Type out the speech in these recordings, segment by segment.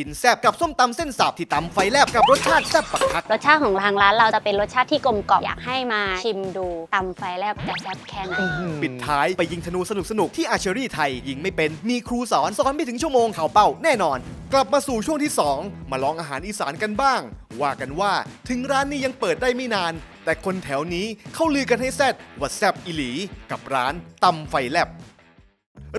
กินแซบกับส้มตำเส้นสับที่ตำไฟแลบกับรสชาติแซบปักคัก รสชาติของทางร้านเราจะเป็นรสชาติที่กลมกล่อมอยากให้มาชิมดูตำไฟแลบจะแซ่บแค่ไหนปิดท้ายไปยิงธนูสนุกๆที่อาเชอรี่ไทย ยิงไม่เป็นมีครูสอนสอนไม่ถึงชั่วโมงเข่าเป้าแน่นอน กลับมาสู่ช่วงที่ 2 มาลองอาหารอีสานกันบ้าง ว่ากันว่าถึงร้านนี้ยังเปิดได้ไม่นาน แต่คนแถวนี้เขาลือกันให้แซดว่าแซบอิหลี กับร้านตำไฟแลบ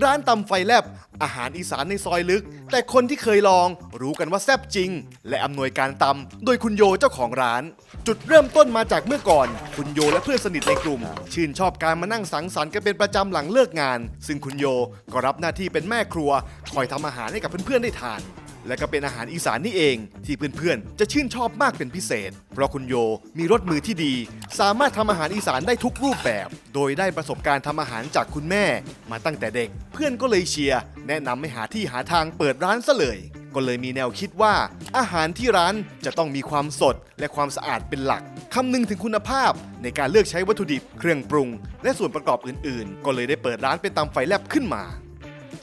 ร้านตำไฟแลบ อาหารอีสานในซอยลึก แต่คนที่เคยลองรู้กันว่าแซ่บจริง และอำนวยการตำโดยคุณโยเจ้าของร้าน จุดเริ่มต้นมาจากเมื่อก่อน คุณโยและเพื่อนสนิทในกลุ่ม ชื่นชอบการมานั่งสังสรรค์กันเป็นประจำหลังเลิกงาน ซึ่งคุณโยก็รับหน้าที่เป็นแม่ครัว คอยทำอาหารให้กับเพื่อนๆได้ทาน และก็เป็นอาหารอีสานนี่เอง ที่เพื่อนๆ จะชื่นชอบมากเป็นพิเศษ เพราะคุณโยมีรสมือที่ดี สามารถทำอาหารอีสานได้ทุกรูปแบบ โดยได้ประสบการณ์ทำอาหารจากคุณแม่ มาตั้งแต่เด็ก เพื่อนก็เลยเชียร์แนะนำให้หาที่หาทางเปิดร้านซะเลย ก็เลยมีแนวคิดว่า อาหารที่ร้านจะต้องมีความสดและความสะอาดเป็นหลักคำนึงถึงคุณภาพในการเลือกใช้วัตถุดิบ เครื่องปรุง และส่วนประกอบอื่น ๆ ก็เลยได้เปิดร้านเป็นตำไฟแลบขึ้นมา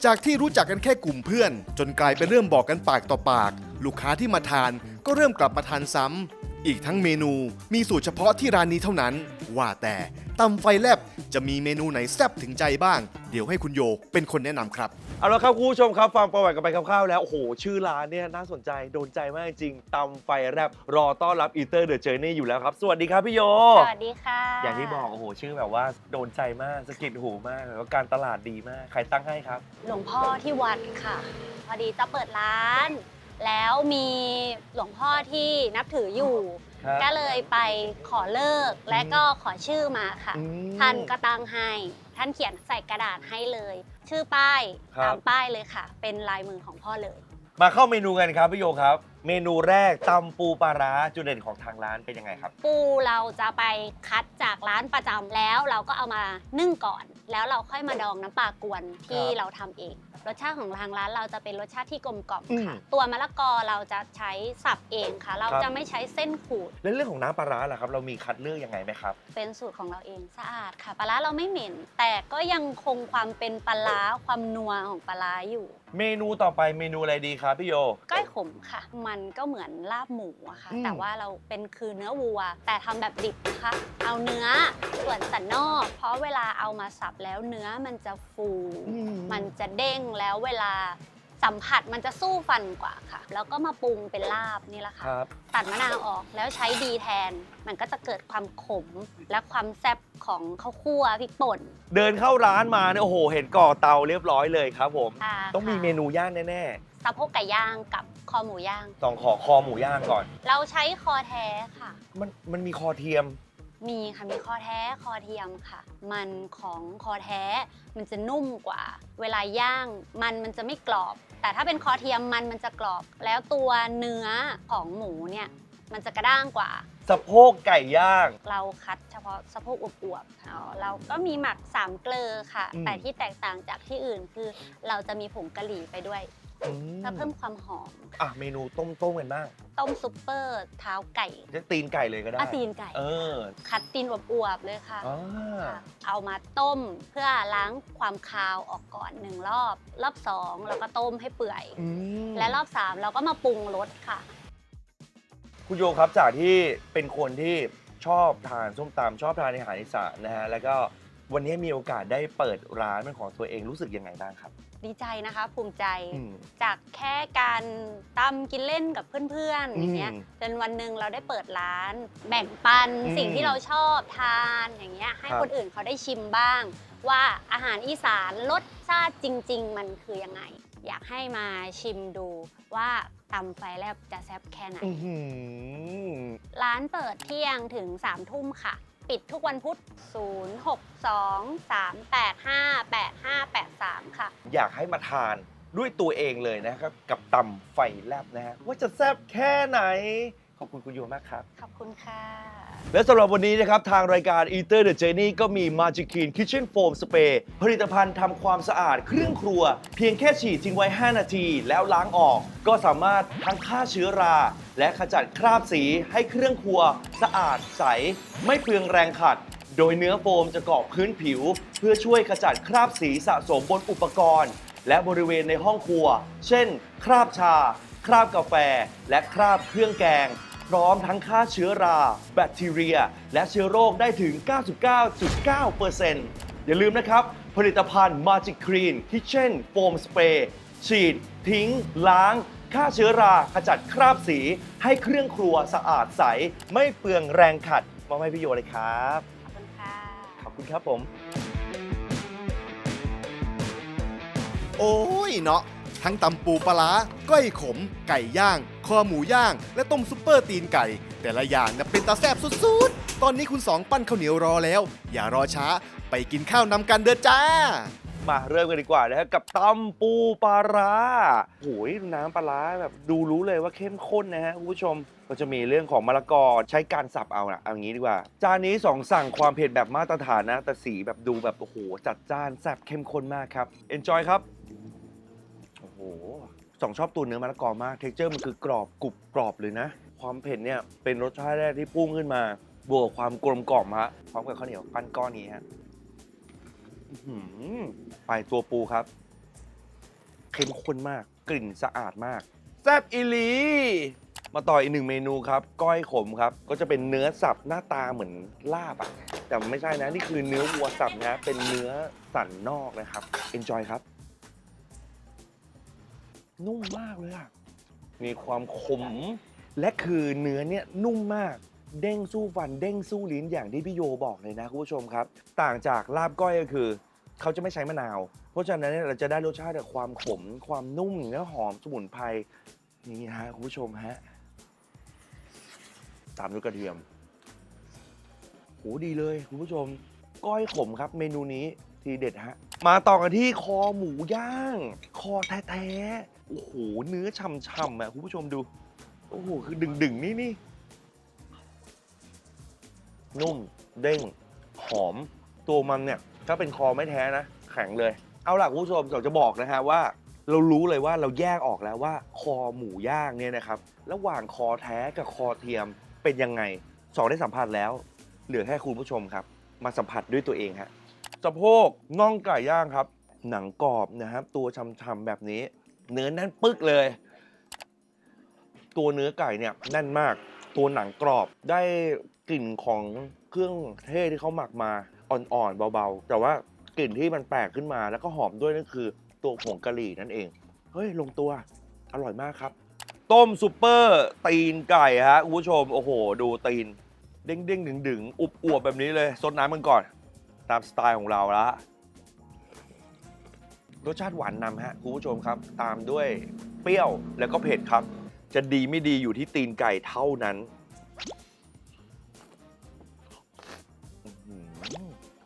จากที่รู้จักกันแค่กลุ่มเพื่อน จนกลายเป็นเริ่มบอกกันปากต่อปาก ลูกค้าที่มาทานก็เริ่มกลับมาทานซ้ำ อีกทั้งเมนูมีสูตรเฉพาะที่ร้านนี้เท่านั้น ว่าแต่ตำไฟแลบจะมีเมนูไหนแซ่บถึงใจบ้าง เดี๋ยวให้คุณโยเป็นคนแนะนำครับ เอาละครับคุณผู้ชมครับฟังประวัติกันไปคร่าวๆแล้ว โอ้โห ชื่อร้านเนี่ยน่าสนใจโดนใจมากจริงตำไฟแรบรอต้อนรับอีเตอร์เดอะเจอร์นี่อยู่แล้วครับ สวัสดีครับพี่โย สวัสดีค่ะอย่างที่บอกโอ้โห ชื่อแบบว่าโดนใจมากสะกิดหูมากแล้วก็การตลาดดีมาก ใครตั้งให้ครับ หลวงพ่อที่วัดค่ะ พอดีจะเปิดร้าน แล้วมีหลวงพ่อที่นับถืออยู่ ครับก็เลยไปขอเลิกและก็ขอชื่อมาค่ะ อืมท่านก็ตั้งให้ ท่านเขียนใส่กระดาษให้เลย ชื่อป้ายครับ ตามป้ายเลยค่ะ เป็นลายมือของพ่อเลย มาเข้าเมนูกันครับพี่โยครับ เมนูแรกตำปูปลาร้าจุดเด่นของทางร้านเป็นยังไงครับ ปูเราจะไปคัดจากร้านประจำแล้ว เราก็เอามานึ่งก่อน แล้วเราค่อยมาดองน้ำปลากวนที่ครับ เราทำเอง รสชาติของทางร้านเราจะเป็นรสชาติที่กลมกล่อมอืมค่ะ ตัวมะละกอเราจะใช้สับเองค่ะ เราครับจะไม่ใช้เส้นขูด แล้วเรื่องของน้ำปลาร้าล่ะครับ เรามีคัดเลือกยังไงไหมครับ เป็นสูตรของเราเองสะอาดค่ะ ปลาร้าเราไม่เหม็น แต่ก็ยังคงความเป็นปลาร้าความนัวของปลาร้าอยู่ เมนูต่อไปเมนูอะไรดีครับพี่โยก้อยขมค่ะ มันก็เหมือนลาบหมูอะค่ะอืมแต่ว่าเราเป็นคือเนื้อวัว แต่ทำแบบดิบนะคะ เอาเนื้อส่วนสันนอก เพราะเวลาเอามาสับแล้วเนื้อมันจะฟู มันจะเด้งแล้วเวลาสัมผัสมันจะสู้ฟันกว่าค่ะ แล้วก็มาปรุงเป็นลาบนี่แหละคค่ะรับ ตัดมะนาวออกแล้วใช้ดีแทน มันก็จะเกิดความขมและความแซ่บของข้าวคั่วพริกป่นเดินเข้าร้านมาเนี่ยโอ้โห เห็นก่อเตาเรียบร้อยเลยครับผม ค่ะต้องมีค่ะเมนูย่างแน่สะโพกไก่ย่างกับคอหมูย่าง ๆต้องขอคอหมูย่างก่อน เราใช้คอแท้ค่ะ มันมันมีคอเทียม มีค่ะมีคอแท้คอเทียมค่ะ มันของคอแท้มันจะนุ่มกว่า เวลาย่างมันมันจะไม่กรอบ แต่ถ้าเป็นคอเทียมมันมันจะกรอบ แล้วตัวเนื้อของหมูเนี่ยมันจะกระด้างกว่า สะโพกไก่ย่าง เราคัดเฉพาะสะโพกอวบๆเอาเราก็มีหมักสามเกลอค่ะ อืม แต่ที่แตกต่างจากที่อื่นคือ เราจะมีผงกะหรี่ไปด้วย อืมเพื่อเพิ่มความหอม อะเมนูต้มต้มกันบ้างต้มซุปเปอร์เท้าไก่จะตีนไก่เลยก็ได้อาตีนไก่ เออคัดตีนอวบๆเลยค่ะอ่าค่ะ เอามาต้มเพื่อล้างความคาวออกก่อนหนึ่งรอบ รอบสองเราก็ต้มให้เปื่อย อืมและรอบสามเราก็มาปรุงรสค่ะ คุณโยครับจากที่เป็นคนที่ชอบทานส้มตำชอบทานอาหารอีสานนะฮะแล้วก็วันนี้มีโอกาสได้เปิดร้านเป็นของตัวเองรู้สึกยังไงบ้างครับ ดีใจนะคะ ภูมิใจอืม จากแค่การตำกินเล่นกับเพื่อนๆอย่างเงี้ยอืมจนวันหนึ่งเราได้เปิดร้าน แบ่งปันอืมสิ่งที่เราชอบทานอย่างเงี้ยให้ครับ คนอื่นเขาได้ชิมบ้าง ว่าอาหารอีสานรสชาติจริง ๆ มันคือยังไง อยากให้มาชิมดูว่าตำไฟแลบจะแซ่บแค่ไหน อื้อหือร้านเปิดเที่ยงถึง3ทุ่มค่ะ ปิดทุกวันพุธ 0623858583ค่ะ อยากให้มาทานด้วยตัวเองเลยนะครับ กับตำไฟแลบนะฮะว่าจะแซ่บแค่ไหน ขอบคุณคุณโยมากครับ ขอบคุณค่ะ และสำหรับวันนี้นะครับ ทางรายการ Eater the Journey ก็มี Magic Clean Kitchen Foam Spray ผลิตภัณฑ์ทำความสะอาดเครื่องครัว เพียงแค่ฉีดทิ้งไว้ 5 นาที แล้วล้างออก ก็สามารถทั้งฆ่าเชื้อรา และขจัดคราบสีให้เครื่องครัว สะอาดใส ไม่เปลืองแรงขัด โดยเนื้อโฟมจะเกาะพื้นผิว เพื่อช่วยขจัดคราบสีสะสมบนอุปกรณ์ และบริเวณในห้องครัว เช่น คราบชา คราบกาแฟ และคราบเครื่องแกง พร้อมทั้งฆ่าเชื้อรา แบคทีเรีย และเชื้อโรคได้ถึง 99.9%อย่าลืมนะครับ ผลิตภัณฑ์ Magic Clean Kitchen Foam Spray ฉีด ทิ้ง ล้างฆ่าเชื้อราขจัดคราบสี ให้เครื่องครัวสะอาดใส ไม่เปลืองแรงขัดมอบให้พี่โยเลยครับ คุณครับผม โอ้ยเนาะทั้งตำปูปลาร้าก้อยขม ไก่ย่าง คอหมูย่าง และต้มซุปเปอร์ตีนไก่ แต่ละอย่างน่ะเป็นตาแซ่บสุดๆ ตอนนี้คุณสองปั้นข้าวเหนียวรอแล้ว อย่ารอช้า ไปกินข้าวนำกันเด้อจ้า มาเริ่มกันดีกว่านะฮะกับตำปูปลาร้าโอ้ยน้ำปลาร้าแบบดูรู้เลยว่าเข้มข้นนะฮะคุณผู้ชม ก็จะมีเรื่องของมะละกอใช้การสับเอานะเอางี้ดีกว่า จานนี้สองสั่งความเผ็ดแบบมาตรฐานนะ แต่สีแบบดูแบบ โอ้โห จัดจ้านแซ่บเข้มข้นมากครับ enjoy ครับ โอ้โหสองชอบตัวเนื้อมะละกอมาก เท็กเจอร์มันคือกรอบกรุบกรอบเลยนะ ความเผ็ดเนี่ยเป็นรสชาติแรกที่พุ่งขึ้นมา บวกความกลมกล่อมฮะพร้อมกับข้าวเหนียวปั้นก้อนนี้ฮะอื้อหือไปตัวปูครับเข้มข้นมากกลิ่นสะอาดมาก แซ่บอีหลี มาต่ออีกหนึ่งเมนูครับ ก้อยขมครับ ก็จะเป็นเนื้อสับหน้าตาเหมือนลาบอะแต่ไม่ใช่นะ นี่คือเนื้อวัวสับนะ เป็นเนื้อสันนอกนะครับ enjoy ครับ นุ่มมากเลยอะมีความขม และคือเนื้อเนี่ยนุ่มมาก เด้งสู้ฟัน เด้งสู้ลิ้นอย่างที่พี่โยบอกเลยนะคุณผู้ชมครับ ต่างจากลาบก้อยก็คือ เขาจะไม่ใช้มะนาว เพราะฉะนั้นเนี่ยเราจะได้รสชาติแบบความขม ความนุ่มและหอมสมุนไพรนี่ฮะคุณผู้ชมฮะ ตามด้วยกระเทียมโหดีเลยคุณผู้ชม ก้อยขมครับ เมนูนี้ทีเด็ดฮะ มาต่อกันที่คอหมูย่าง คอแท้ๆ โอ้โห เนื้อช่ำๆอะคุณผู้ชมดู โอ้โห คือดึงๆ นี่นี่ นุ่ม เด้ง หอม ตัวมันเนี่ย ถ้าเป็นคอไม่แท้นะ แข็งเลย เอาล่ะคุณผู้ชมอยาจะบอกนะฮะว่า เรารู้เลยว่าเราแยกออกแล้วว่า คอหมูย่างเนี่ยนะครับ ระหว่างคอแท้กับคอเทียม เป็นยังไงสองได้สัมผัสแล้ว เหลือแค่คุณผู้ชมครับ มาสัมผัสด้วยตัวเองฮะสะโพกน่องไก่ย่างครับ หนังกรอบนะครับ ตัวช่ำๆแบบนี้ เนื้อแน่นปึ๊กเลย ตัวเนื้อไก่เนี่ยแน่นมาก ตัวหนังกรอบได้กลิ่นของเครื่องเทศที่เขาหมักมาอ่อนๆเบาๆ แต่ว่ากลิ่นที่มันแปลกขึ้นมาแล้วก็หอมด้วยนั่นคือ ตัวผงกะหรี่นั่นเอง เฮ้ยลงตัวอร่อยมากครับ ต้มซุปเปอร์ตีนไก่ฮะคุณผู้ชมโอ้โห ดูตีน เด้งเด้งดึงดึงๆอุบอวบแบบนี้เลยซดน้ำมันก่อน ตามสไตล์ของเราละรสชาติหวานนำฮะคุณผู้ชมครับ ตามด้วยเปรี้ยวแล้วก็เผ็ดครับ จะดีไม่ดีอยู่ที่ตีนไก่เท่านั้น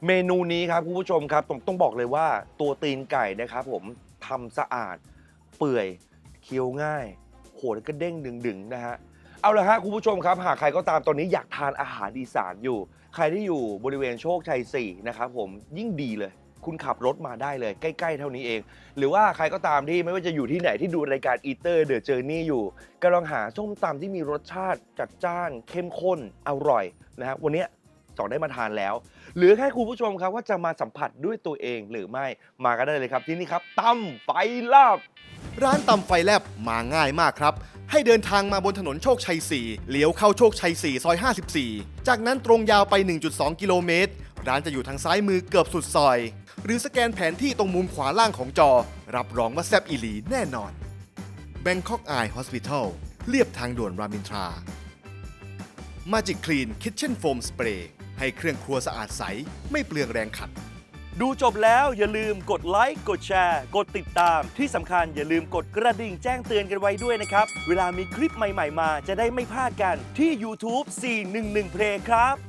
เมนูนี้ครับคุณผู้ชมครับต้องต้องบอกเลยว่าตัวตีนไก่นะครับผมทำสะอาดเปื่อยเคี้ยวง่าย โหแล้วก็เด้งดึงๆนะฮะเอาละฮะคุณผู้ชมครับ หากใครก็ตามตอนนี้อยากทานอาหารอีสานอยู่ ใครที่อยู่บริเวณโชคชัย 4 นะครับผมยิ่งดีเลย คุณขับรถมาได้เลย ใกล้ ๆ เท่านี้เอง หรือว่าใครก็ตามที่ไม่ว่าจะอยู่ที่ไหนที่ดูรายการ Eater The Journey อยู่กำลังหาส้มตำที่มีรสชาติจัดจ้าน เข้มข้นอร่อยนะฮะวันนี้ ยสอได้มาทานแล้วหลือแค่คุณผู้ชมครับว่าจะมาสัมผัสด้วยตัวเองหรือไม่มาก็ได้เลยครับที่นี่ครับตำไฟลาบ ร้านตำไฟแลบมาง่ายมากครับ ให้เดินทางมาบนถนนโชคชัย 4 เลี้ยวเข้าโชคชัย 4 ซอย 54 จากนั้นตรงยาวไป 1.2 กิโลเมตร ร้านจะอยู่ทางซ้ายมือเกือบสุดซอย หรือสแกนแผนที่ตรงมุมขวาล่างของจอ รับรองว่าแซบอีหลีแน่นอน Bangkok Eye Hospital เรียบทางด่วนรามอินทรา Magic Clean Kitchen Foam Spray ให้เครื่องครัวสะอาดใส ไม่เปลืองแรงขัด ดูจบแล้วอย่าลืมกดไลค์กดแชร์ กดติดตาม ที่สำคัญอย่าลืมกดกระดิ่งแจ้งเตือนกันไว้ด้วยนะครับ เวลามีคลิปใหม่ ๆ มาจะได้ไม่พลาดกันที่ YouTube 411 Play ครับ